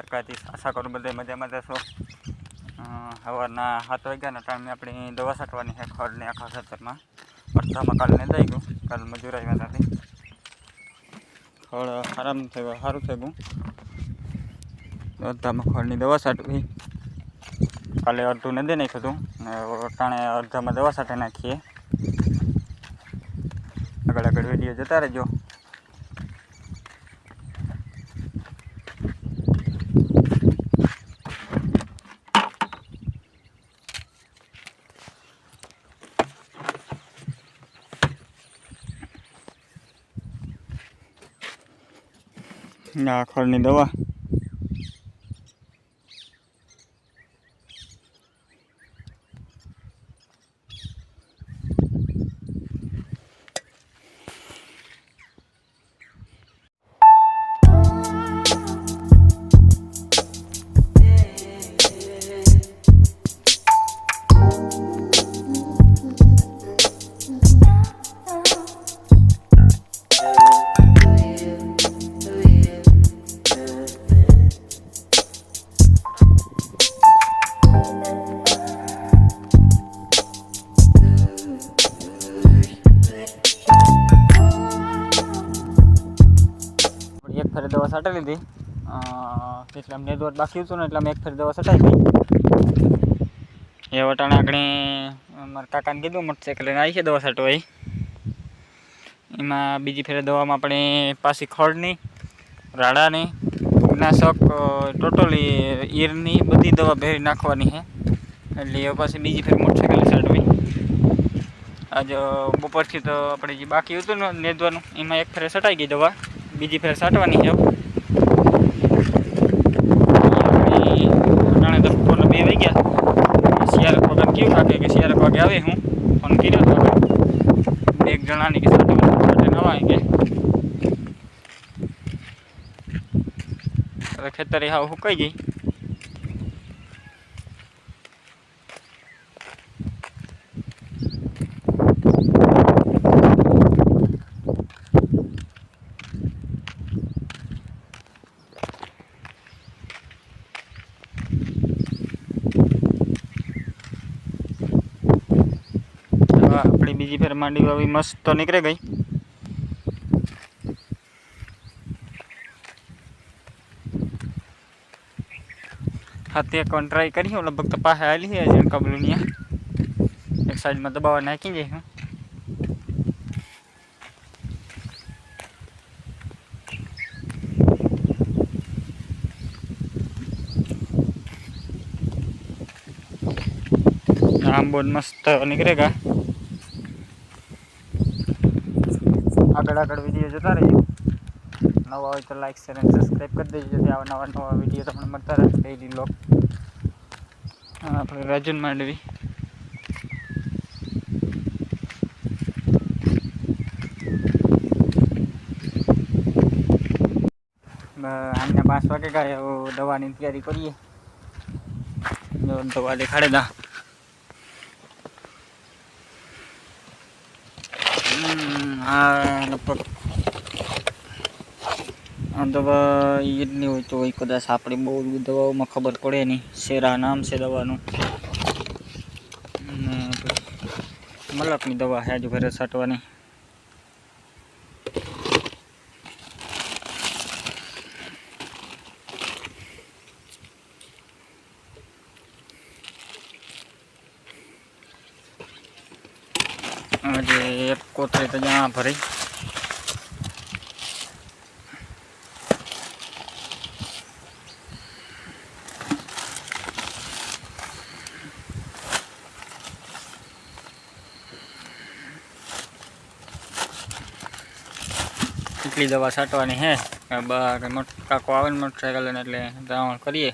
દ્વારકાથી આશા કરું બધે મજામાં જશો સવારના સાત વાગ્યાના ટાઈમે આપણી દવા છાંટવાની છે ખડને આખા ખેતરમાં. અડધામાં કાલે નહીં દઈ ગયું. કાલે મજૂર આવ્યા નથી ખડ આરામ થયો, સારું થઈ ગયું અડધામાં ખડની દવા છાંટવી. કાલે અડધું નદી નાખ્યું હતું. ને ટાણે અડધામાં દવા છાંટી નાખીએ. આગળ આગળ વીડિયો જતા રહેજો. આ ખડની દવા. ફેરે દવા છાંટી લીધી. એટલે અમને દોર બાકી હતું ને એટલે અમે એક ફેરી દવા છટાઈ ગઈ. એ વટાણા આપણે મારા કાકાને કીધું મોટરસાઇકલ લઈને આવી છે દવા છાંટવા ઈ. એમાં બીજી ફેરે દવામાં આપણે પાછી ખડની, રાડાની નાશક ટોટલી ઈરની બધી દવા ભેરી નાખવાની છે. એટલે એ પાછી બીજી ફેર મોટરસાઇકલ છાંટવી આજે બપોરથી તો આપણે જે બાકી હતું ને નેદવાનું, એમાં એક ફેરે છટાઈ ગઈ દવા. બીજી ફેર સાટવાની છે. અટાણે તો ફોન બે વાગ્યા શિયાળક વગર કેવું લાગે કે વાગે આવે હું ફોન કર્યો તો આપણે. એક જણાની કે સાથે સાથે નવા કે ખેતરે હાવ સુકાઈ ગઈ હવે આપણી બીજી ફેર માંડી વાવી મસ્ત નીકળી ગઈ. હાથે એક ટ્રાય કરી હું, લગભગ તો પાસે આવેલી છે જેમ કબલું એક સાઈડમાં દબાવવા નાખી જાય હું. આંબો મસ્ત નીકળેગા આગળ આગળ વીડિયો જોતા રહીએ. નવા હોય તો લાઈક શેર અને સબસ્ક્રાઈબ કરી દેજો. જેથી આવા નવા નવા વીડિયો તમને મળતા રહે ડેઈલી લોક આપણે રાજન માંડવી. આમને પાંચ વાગે કાંઈ દવાની તૈયારી કરીએ. દવા દેખાડે આ લગભગ દવા એટલી હોય તો હોય કદાચ આપણે બહુ દવાઓમાં ખબર પડે નહીં. શેરા નામ છે દવાનું. મલકની દવા છે હજુ ઘરે છાંટવાની હજી એક કોથળી તો જ્યાં ભરી. એટલી દવા છાંટવાની હે? બહાર મોટ કાકો આવે ને મોટરસાઇકલ એટલે દ્રાવણ કરીએ.